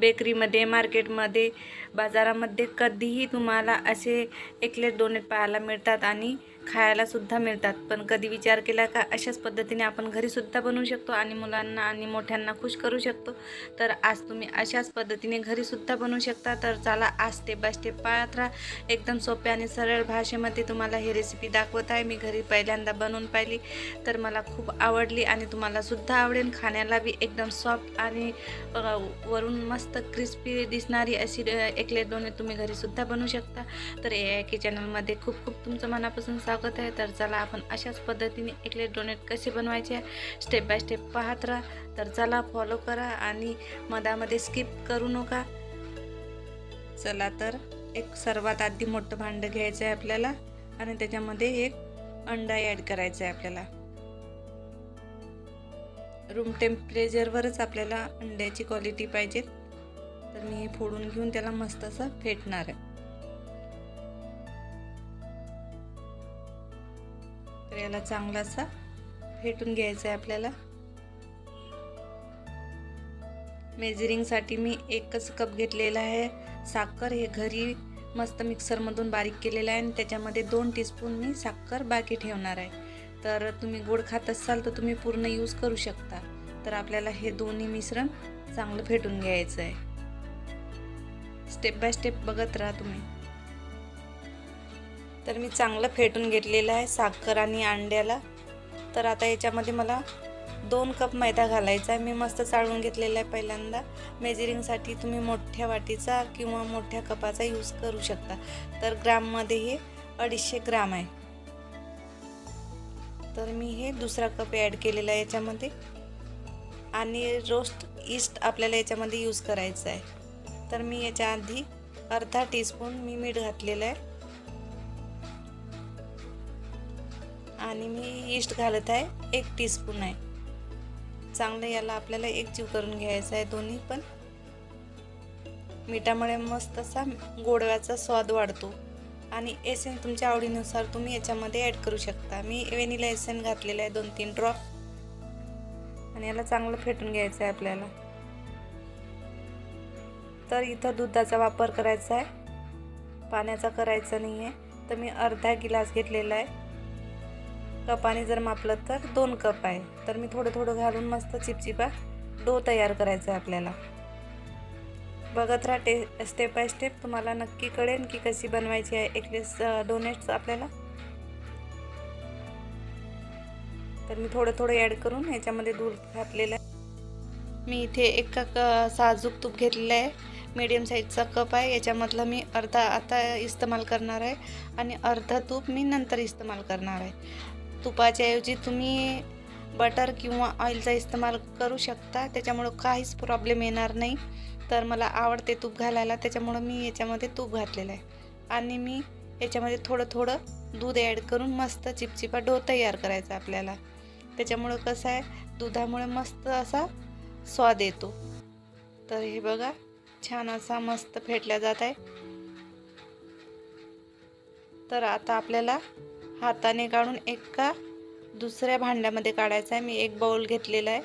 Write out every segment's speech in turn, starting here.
बेकरीमध्ये मार्केटमध्ये बाजारामध्ये कधीही तुम्हाला असे एकलेट डोनेट पाहायला मिळतात. आणि खायलासुद्धा मिळतात. पण कधी विचार केला का अशाच पद्धतीने आपण घरीसुद्धा बनवू शकतो आणि मुलांना आणि मोठ्यांना खुश करू शकतो. तर आज तुम्ही अशाच पद्धतीने घरीसुद्धा बनवू शकता. तर चला आज स्टेप बाय स्टेप पाळत राहा. एकदम सोप्या आणि सरळ भाषेमध्ये तुम्हाला ही रेसिपी दाखवत आहे. मी घरी पहिल्यांदा बनवून पाहिली. तर मला खूप आवडली आणि तुम्हालासुद्धा आवडेल. खाण्याला बी एकदम सॉफ्ट आणि वरून मस्त क्रिस्पी दिसणारी अशी अ, एकलेट दोन्ही तुम्ही घरीसुद्धा बनवू शकता. तर ए आय के चॅनलमध्ये खूप खूप तुमचं मनापासून स्वागत आहे. तर चला आपण अशाच पद्धतीने एकलेट डोनेट कसे बनवायचे आहे स्टेप बाय स्टेप पाहत राहा. तर चला फॉलो करा आणि मधामध्ये स्किप करू नका. चला तर एक सर्वात आधी मोठं भांडं घ्यायचं आहे आपल्याला आणि त्याच्यामध्ये एक अंडा ॲड करायचं आहे आपल्याला रूम टेम्परेचरवरच आपल्याला अंड्याची क्वालिटी पाहिजे. तर मी हे फोडून घेऊन त्याला मस्त असं फेटणार आहे. याला चांगला असा फेटून घ्यायचा आहे आपल्याला. मेजरिंगसाठी मी एकच कप घेतलेला आहे. साखर हे घरी मस्त मिक्सरमधून बारीक केलेलं आहे आणि त्याच्यामध्ये दोन टीस्पून मी साखर बाकी ठेवणार आहे. तर तुम्ही गोड खात असाल तर तुम्ही पूर्ण यूज करू शकता. तर आपल्याला हे दोन्ही मिश्रण चांगलं फेटून घ्यायचं आहे. स्टेप बाय स्टेप बघत राहा तुम्ही. तर मी चांगलं फेटून घेतलेलं आहे साखर आणि अंड्याला. तर आता याच्यामध्ये मला दोन कप मैदा घालायचा आहे. मी मस्त चाळून घेतलेला आहे पहिल्यांदा. मेजरिंगसाठी तुम्ही मोठ्या वाटीचा किंवा मोठ्या कपाचा यूज करू शकता. तर ग्राममध्ये हे अडीचशे ग्राम आहे. तर मी हे दुसरा कप ॲड केलेला आहे याच्यामध्ये. आणि रोस्ट ईस्ट आपल्याला याच्यामध्ये यूज करायचं आहे. तर मी याच्या आधी अर्धा टीस्पून मी मीठ घातलेलं आहे. आणि मी ईस्ट घालत आहे एक टीस्पून आहे. चांगलं याला आपल्याला एक जीव करून घ्यायचं आहे दोन्ही पण. मिठामुळे मस्त असा गोडव्याचा स्वाद वाढतो. आणि एसेन तुमच्या आवडीनुसार तुम्ही याच्यामध्ये ॲड करू शकता. मी वेनिला एसेन घातलेला आहे दोन तीन ड्रॉप आणि याला चांगलं फेटून घ्यायचं आहे आपल्याला. तर इथं दुधाचा वापर करायचा आहे. पाण्याचा करायचा नाही आहे तर मी अर्धा गिलास घेतलेला आहे. कपाने जर मापलं तर दोन कप आहे. तर मी थोडं थोडं घालून मस्त चिपचिपा डो तयार करायचा आहे आपल्याला. बघत राहा टे स्टेप बाय स्टेप तुम्हाला नक्की कळेल की कशी बनवायची आहे. एकलेस डोनेट्स आपल्याला. तर मी थोडं थोडं ॲड करून याच्यामध्ये दूध घातलेलं आहे. मी इथे एक क साजूक तूप घेतलेलं आहे. मीडियम साईजचा कप आहे. याच्यामधला मी अर्धा आता इस्तेमाल करणार आहे. आणि अर्धा तूप मी नंतर इस्तेमाल करणार आहे. तुपाच्या ऐवजी तुम्ही बटर किंवा ऑइलचा इस्तेमाल करू शकता. त्याच्यामुळं काहीच प्रॉब्लेम येणार नाही. तर मला आवडते तूप घालायला. त्याच्यामुळं मी याच्यामध्ये तूप घातलेलं आहे. आणि मी याच्यामध्ये थोडं थोडं दूध ॲड करून मस्त चिपचिपा डो तयार करायचा आपल्याला. त्याच्यामुळं कसं आहे दुधामुळे मस्त असा स्वाद येतो. तर हे बघा छान असा मस्त फेटला जात आहे. तर आता आपल्याला हाताने काढून एका दुसऱ्या भांड्यामध्ये काढायचा आहे. मी एक बाउल घेतलेला आहे.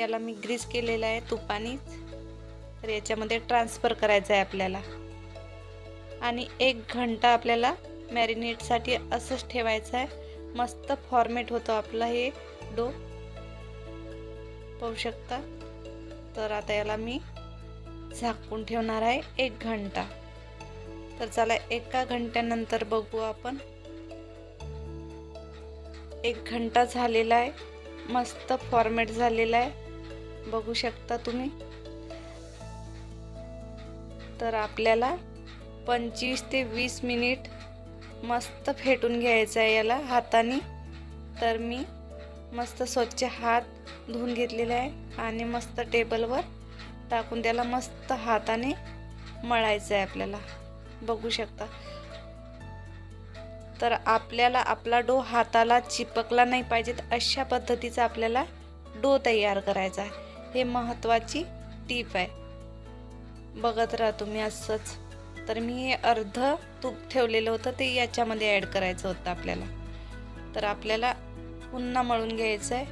याला मी ग्रीस केलेला आहे तुपानीच. तर याच्यामध्ये ट्रान्सफर करायचं आहे आपल्याला. आणि एक घंटा आपल्याला मॅरिनेटसाठी असंच ठेवायचं आहे. मस्त फॉर्मेट होतो आपला हे डो पाहू शकता? तर आता याला मी झाकून ठेवणार आहे एक घंटा. तर चला एका घंट्यानंतर बघू आपण. एक घंटा झालेला आहे. मस्त फॉर्मेट झालेला आहे. बघू शकता तुम्ही. तर आपल्याला पंचवीस ते वीस मिनिट मस्त फेटून घ्यायचं आहे याला हाताने. तर मी मस्त स्वच्छ हात धुवून घेतलेला आहे आणि मस्त टेबलवर टाकून त्याला मस्त हाताने मळायचं आहे आपल्याला. बघू शकता. तर आपल्याला आपला डो हाताला चिपकला नाही पाहिजेत अशा पद्धतीचा आपल्याला डो तयार करायचा आहे. हे महत्त्वाची टीप आहे. बघत राहा तुम्ही असंच. तर मी हे अर्ध तूप ठेवलेलं होतं ते याच्यामध्ये ॲड करायचं होतं आपल्याला. तर आपल्याला पुन्हा मळून घ्यायचं आहे.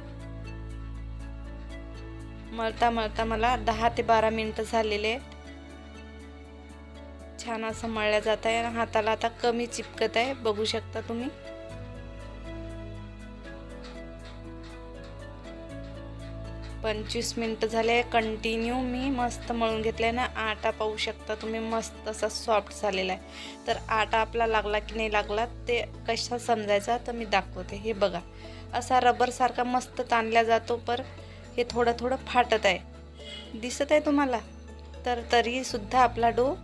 मळता मळता मला दहा ते बारा मिनटं झालेले आहेत. छान असं मळल्या जात आहे आणि हाताला आता कमी चिपकत आहे. बघू शकता तुम्ही. पंचवीस मिनटं झाले. कंटिन्यू मी मस्त मळून घेतलं आहे ना. आटा पाहू शकता तुम्ही. मस्त असा सॉफ्ट झालेला आहे. तर आटा आपला लागला की नाही लागला ते कशा समजायचा तर मी दाखवते. हे बघा. असा रबरसारखा मस्त ताणला जातो पर हे थोडं थोडं फाटत आहे. दिसत आहे तुम्हाला? तर तरीसुद्धा आपला डो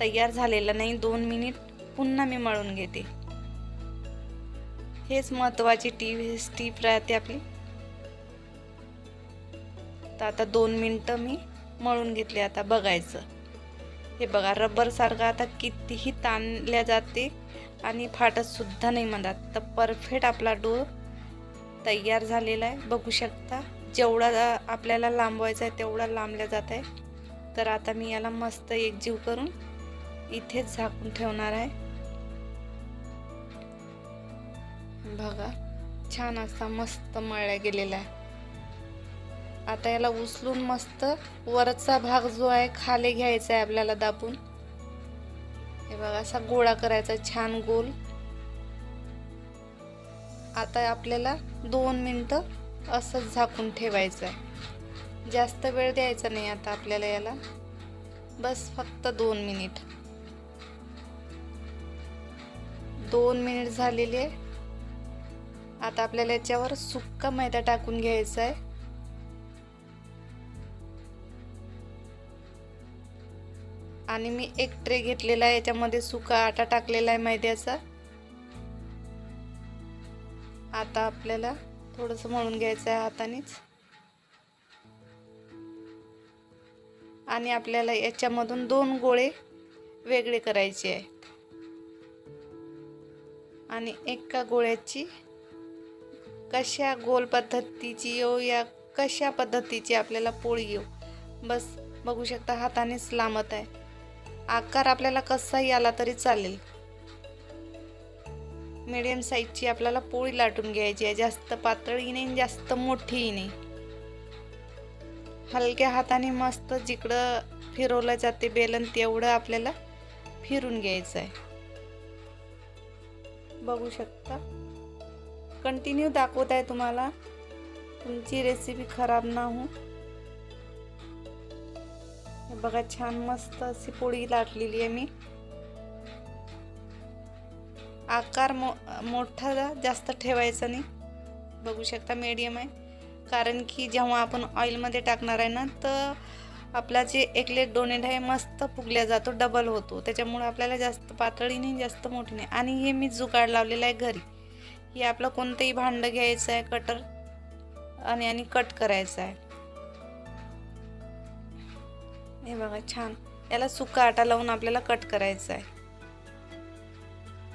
तयार झालेला नाही. दोन मिनिट पुन्हा मी मळून घेते. हेच महत्त्वाची टी स्टीप राहते आपली. तर आता दोन मिनटं मी मळून घेतले. आता बघायचं. हे बघा रबरसारखं आता कितीही ताणल्या जाते आणि फाटतसुद्धा नाही म्हणतात. तर परफेक्ट आपला डो तयार झालेला आहे. बघू शकता जेवढा आपल्याला लांबवायचा आहे तेवढा लांबल्या जात आहे. तर आता मी याला मस्त एकजीव करून इथेच झाकून ठेवणार आहे. बघा छान असा मस्त मळला गेलेला आहे. आता याला उचलून मस्त वरचा भाग जो आहे खाली घ्यायचा आहे आपल्याला दाबून. हे बघा असा गोळा करायचा छान गोल. आता आपल्याला दोन मिनटं असंच झाकून ठेवायचं आहे. जास्त वेळ द्यायचा नाही आता आपल्याला याला. बस फक्त दोन मिनिट. दोन मिनिट झालेले आहे. आता आपल्याला याच्यावर सुक्का मैदा टाकून घ्यायचा आहे. आणि मी एक ट्रे घेतलेला आहे याच्यामध्ये सुका आटा टाकलेला आहे मैद्याचा. आता आपल्याला थोडंसं मळून घ्यायचं आहे हातानेच. आणि आपल्याला याच्यामधून दोन गोळे वेगळे करायचे आहे. आणि एका गोळ्याची कशा गोल पद्धतीची येऊ या कशा पद्धतीची आपल्याला पोळी येऊ. बस बघू शकता हातानेच लांबत आहे. आकार आपल्याला कसाही आला तरी चालेल. मिडियम साईजची आपल्याला पोळी लाटून घ्यायची आहे. जास्त पातळी नाही जास्त मोठीही नाही. हलक्या हाताने मस्त जिकडं फिरवलं जाते बेलन तेवढं आपल्याला फिरून घ्यायचं आहे. बघू शकता. कंटिन्यू दाखवत आहे तुम्हाला. तुमची रेसिपी खराब ना हो. बघा छान मस्त अशी पोळी लाटलेली आहे मी. आकार मो मोठा जास्त ठेवायचा नाही. बघू शकता मीडियम आहे. कारण की जेव्हा आपण ऑइलमध्ये टाकणार आहे ना तर आपला जे एकलेट डोनेट आहे मस्त फुगल्या जातो डबल होतो. त्याच्यामुळं आपल्याला जास्त पातळी नाही जास्त मोठी नाही. आणि हे मी जुगाड लावलेला आहे घरी. हे आपलं कोणतंही भांडं घ्यायचं आहे कटर आणि आणि कट करायचं आहे. हे बघा छान. याला सुका आटा लावून आपल्याला कट करायचं आहे.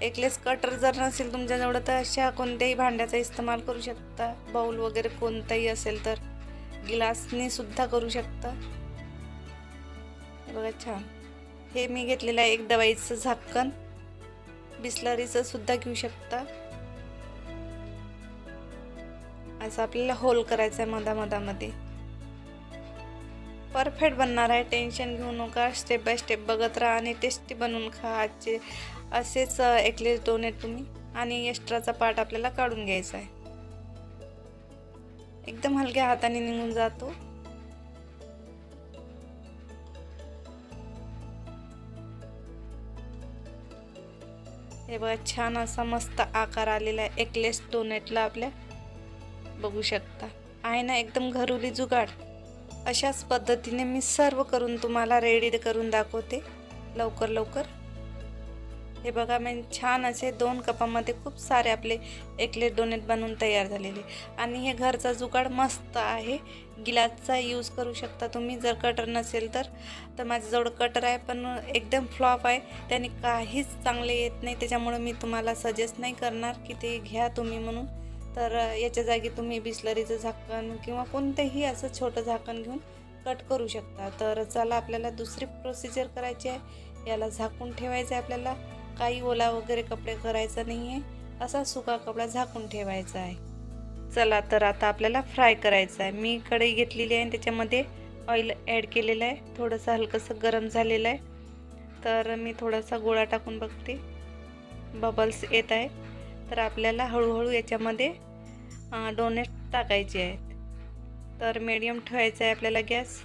एकलेस कटर जर नसेल तुमच्याजवळ तर अशा कोणत्याही भांड्याचा इस्तेमाल करू शकता. बाऊल वगैरे कोणताही असेल तर गिलासने सुद्धा करू शकता. बघा छान. हे मी घेतलेलं आहे एक दवाईचं झाकण. बिस्लरीचं सुद्धा घेऊ शकता. असं आपल्याला होल करायचं आहे मधामधामध्ये परफेक्ट बनणार आहे. टेन्शन घेऊ नका. स्टेप बाय स्टेप बघत राहा आणि टेस्टी बनवून खा. आजचे असेच एकलेस डोनेट तुम्ही. आणि एक्स्ट्राचा पार्ट आपल्याला काढून घ्यायचा आहे. एकदम हलक्या हाताने निघून जातो. हे बघा छान असा मस्त आकार आलेला आहे. एकलेस डोनेटला आपल्या. बघू शकता. आहे ना एकदम घरुली जुगाड. अशाच पद्धतीने मी सर्व करून तुम्हाला रेडी करून दाखवते. लवकर लवकर. हे बघा मी छान असे दोन कपामध्ये खूप सारे आपले एकलेट डोनेट बनवून तयार झालेले. आणि हे घरचा जुगाड मस्त आहे. गिलासचा यूज करू शकता तुम्ही जर कटर नसेल तर. तर माझ्याजवळ कटर आहे पण एकदम फ्लॉप आहे. त्याने काहीच चांगले येत नाही त्याच्यामुळं मी तुम्हाला सजेस्ट नाही करणार की ते घ्या तुम्ही म्हणून. तर याच्या जागी तुम्ही बिस्लरीचं झाकण किंवा कोणतंही असं छोटं झाकण घेऊन कट करू शकता. तर चला आपल्याला दुसरी प्रोसिजर करायची आहे. याला झाकून ठेवायचं आहे आपल्याला. काही ओला वगैरे कपडे करायचा नाही आहे असा सुका कपडा झाकून ठेवायचा आहे. चला तर आता आपल्याला फ्राय करायचं आहे. मी कढई घेतलेली आहे आणि त्याच्यामध्ये ऑइल ॲड केलेलं आहे. थोडंसं हलकंसं गरम झालेलं आहे. तर मी थोडासा गोळा टाकून बघते. बबल्स येत आहे तर आपल्याला हळूहळू याच्यामध्ये डोनेट टाकायचे आहेत. तर मीडियम ठेवायचं आहे आपल्याला गॅस.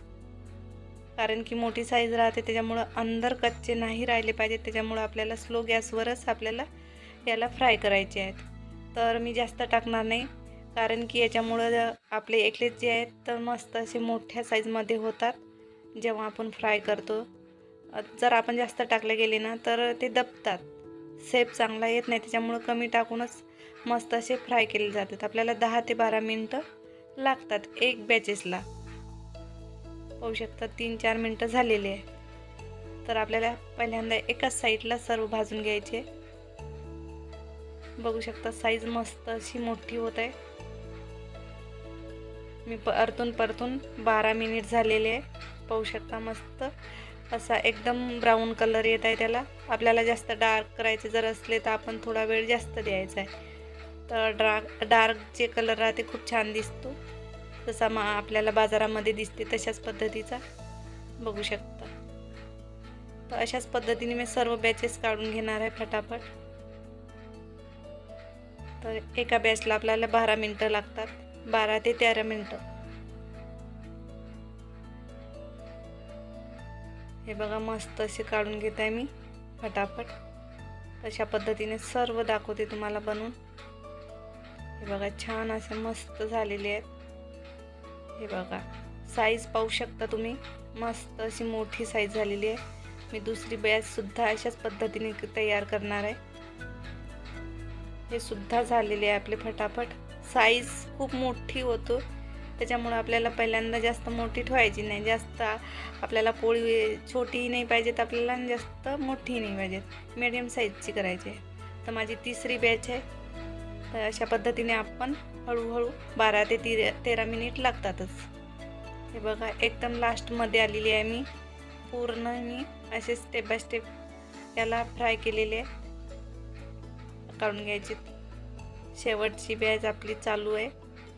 कारण की मोठी साईज राहते त्याच्यामुळं अंदर कच्चे नाही राहिले पाहिजेत. त्याच्यामुळं आपल्याला स्लो गॅसवरच आपल्याला याला फ्राय करायचे आहेत. तर मी जास्त टाकणार नाही. कारण की याच्यामुळं आपले एकलेच जे आहेत तर मस्त असे मोठ्या साईजमध्ये होतात. जेव्हा आपण फ्राय करतो. जर आपण जास्त टाकले गेले ना तर ते दबतात. सेप चांगला येत नाही. त्याच्यामुळं कमी टाकूनच मस्त असे फ्राय केले जातात. आपल्याला दहा ते बारा मिनटं लागतात एक बॅचेसला पाहू शकता तीन चार मिनटं झालेले आहे. तर आपल्याला पहिल्यांदा एकाच साईडला सर्व भाजून घ्यायचे. बघू शकता साईज मस्त अशी मोठी होत आहे. मी परतून परतून बारा मिनिट झालेले आहे. पाहू शकता मस्त असा एकदम ब्राऊन कलर येत आहे त्याला. आपल्याला जास्त डार्क करायचे जर असले तर आपण थोडा वेळ जास्त द्यायचा आहे. तर डार्क डार्क जे कलर राहते खूप छान दिसतो. जसा मा आपल्याला बाजारामध्ये दिसते तशाच पद्धतीचा. बघू शकता. तर अशाच पद्धतीने मी सर्व बॅचेस काढून घेणार आहे फटाफट. तर एका बॅचला आपल्याला बारा मिनटं लागतात. बारा ते तेरा मिनटं. हे बघा मस्त असे काढून घेत आहे मी फटाफट. अशा पद्धतीने सर्व दाखवते तुम्हाला बनवून. हे बघा छान असे मस्त झालेले आहेत. हे बघा. साईज पाहू शकता तुम्ही. मस्त अशी मोठी साईज झालेली आहे. मी दुसरी बॅचसुद्धा अशाच पद्धतीने तयार करणार आहे. हे सुद्धा झालेले आहे आपले फटाफट. साईज खूप मोठी होतो. त्याच्यामुळं आपल्याला पहिल्यांदा जास्त मोठी ठेवायची नाही. जास्त आपल्याला पोळी छोटीही नाही पाहिजेत आपल्याला आणि जास्त मोठीही नाही पाहिजेत. मिडियम साईजची करायची आहे. तर माझी तिसरी बॅच आहे. तर अशा पद्धतीने आपण हळूहळू बारा ते ती तेरा मिनिट लागतातच. हे बघा एकदम लास्टमध्ये आलेली आहे मी. पूर्ण मी असे स्टेप बाय स्टेप याला फ्राय केलेले आहे. काढून घ्यायची. शेवटची बॅच आपली चालू आहे.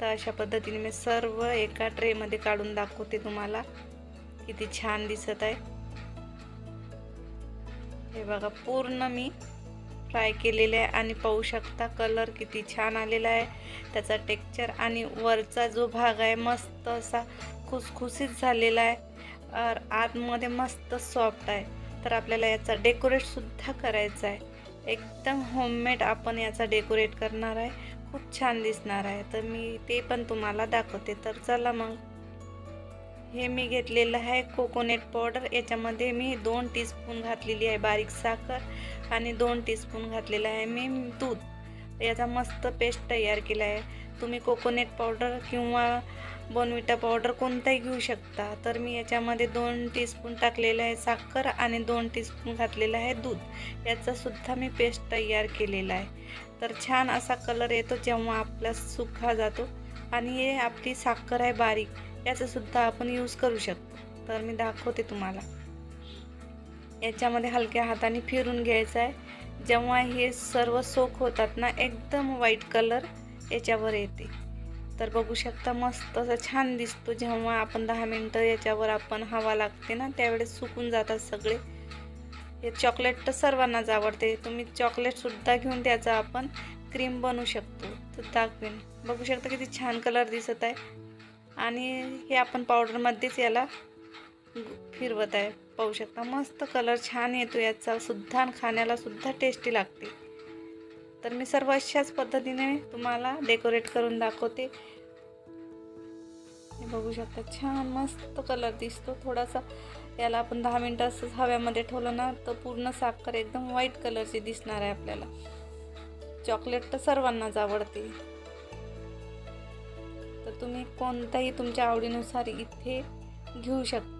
तर अशा पद्धतीने मी सर्व एका ट्रेमध्ये काढून दाखवते तुम्हाला. किती छान दिसत आहे. हे बघा पूर्ण मी फ्राय केलेले आहे आणि पाहू शकता कलर किती छान आलेला आहे. त्याचा टेक्चर आणि वरचा जो भाग आहे मस्त असा खुसखुसीत झालेला आहे. और आतमध्ये मस्त सॉफ्ट आहे. तर आपल्याला याचा डेकोरेटसुद्धा करायचा आहे. एकदम होममेड आपण याचा डेकोरेट करणार आहे. खूप छान दिसणार आहे. तर मी ते पण तुम्हाला दाखवते. तर चला मग. हे मी घेतलेलं आहे कोकोनट पावडर याच्यामध्ये मी दोन टीस्पून घातलेली आहे बारीक साखर. आणि दोन टीस्पून घातलेलं आहे मी दूध. याचा मस्त पेस्ट तयार केला आहे. तुम्ही कोकोनट पावडर किंवा बोनविटा पावडर कोणताही घेऊ शकता. तर मी याच्यामध्ये दोन टीस्पून टाकलेलं आहे साखर आणि दोन टीस्पून घातलेलं आहे दूध. याचासुद्धा मी पेस्ट तयार केलेला आहे. तर छान असा कलर येतो जेव्हा आपला सुखा जातो आणि हे आपली साखर आहे बारीक याचासुद्धा आपण यूज करू शकतो. तर मी दाखवते तुम्हाला. याच्यामध्ये हलक्या हाताने फिरून घ्यायचं आहे. जेव्हा हे सर्व सोक होतात ना एकदम व्हाईट कलर याच्यावर येते. तर बघू शकता मस्त असं छान दिसतो. जेव्हा आपण दहा मिनटं याच्यावर आपण हवा लागते ना त्यावेळेस सुकून जातात सगळे. हे चॉकलेट तर सर्वांनाच आवडते. तुम्ही चॉकलेटसुद्धा घेऊन त्याचा आपण क्रीम बनवू शकतो. तर दाखवेन. बघू शकता किती छान कलर दिसत आहे. आणि हे आपण पावडरमध्येच याला फिरवत आहे. पाहू शकता मस्त कलर छान येतो याचा. सुद्धा खाण्याला सुद्धा टेस्टी लागते. तर मी सर्व अशाच पद्धतीने तुम्हाला डेकोरेट करून दाखवते. बघू शकता छान मस्त कलर दिसतो. थोडासा याला आपण दहा मिनटं असंच हव्यामध्ये ठेवलं ना तर पूर्ण साखर एकदम व्हाईट कलरची दिसणार आहे आपल्याला. चॉकलेट तर सर्वांनाच आवडते. तर तुम्ही कोणताही तुमच्या आवडीनुसार इथे घेऊ शकता.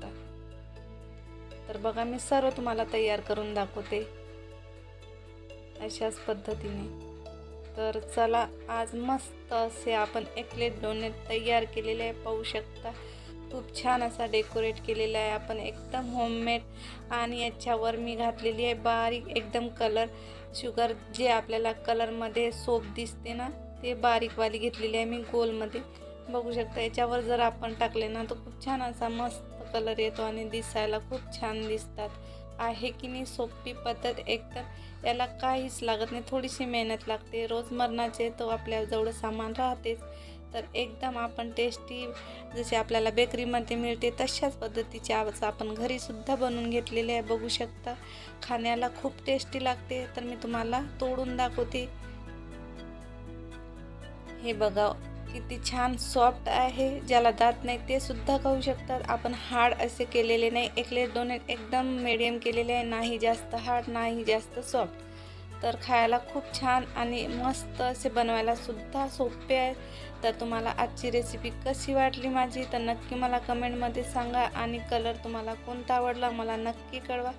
तर बघा मी सर्व तुम्हाला तयार करून दाखवते अशाच पद्धतीने. तर चला आज मस्त असे आपण एकलेट डोनेट तयार केलेले आहे. पाहू शकता खूप छान असा डेकोरेट केलेला आहे. आपण एकदम होममेड आणि याच्यावर मी घातलेली आहे बारीक एकदम कलर शुगर जे आपल्याला कलरमध्ये सोप दिसते ना ते बारीकवाली घेतलेली आहे मी गोलमध्ये. बघू शकता याच्यावर जर आपण टाकले ना तर खूप छान असा मस्त कलर येतो आणि दिसायला खूप छान दिसतात. आहे की नाही सोपी पद्धत एकदम याला काहीच लागत नाही थोडीशी मेहनत लागते. रोजमरणाचे तो आपल्याजवळ सामान राहतेच. तर एकदम आपण टेस्टी जसे आपल्याला बेकरीमध्ये मिळते तशाच पद्धतीचे आज आपण घरीसुद्धा बनवून घेतलेले आहे. बघू शकता खाण्याला खूप टेस्टी लागते. तर मी तुम्हाला तोडून दाखवते. हे बघा किती छान सॉफ्ट आहे ज्याला दात नाही ते सुद्धा खाऊ शकतात. आपण हार्ड असे केलेले नाही एकले दोन एकदम मिडियम केलेले आहे नाही जास्त हार्ड नाही जास्त सॉफ्ट तर खायला खूप छान आणि मस्त असे बनवायला सुद्धा सोपे आहे. तर तुम्हाला आजची रेसिपी कशी वाटली माझी? तर नक्की मला कमेंटमध्ये सांगा आणि कलर तुम्हाला कोणता आवडला मला नक्की कळवा.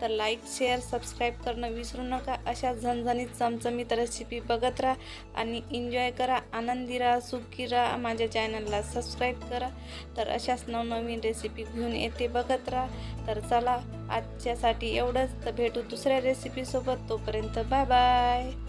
तर लाईक शेअर सबस्क्राईब करणं विसरू नका. अशा झणझणीत चमचमीत रेसिपी बघत राहा आणि एन्जॉय करा. आनंदी राहा सुखी राहा. माझ्या चॅनलला सबस्क्राईब करा. तर अशाच नवनवीन रेसिपी घेऊन येते बघत राहा. तर चला आजच्यासाठी एवढंच. तर भेटू दुसऱ्या रेसिपीसोबत तोपर्यंत बाय बाय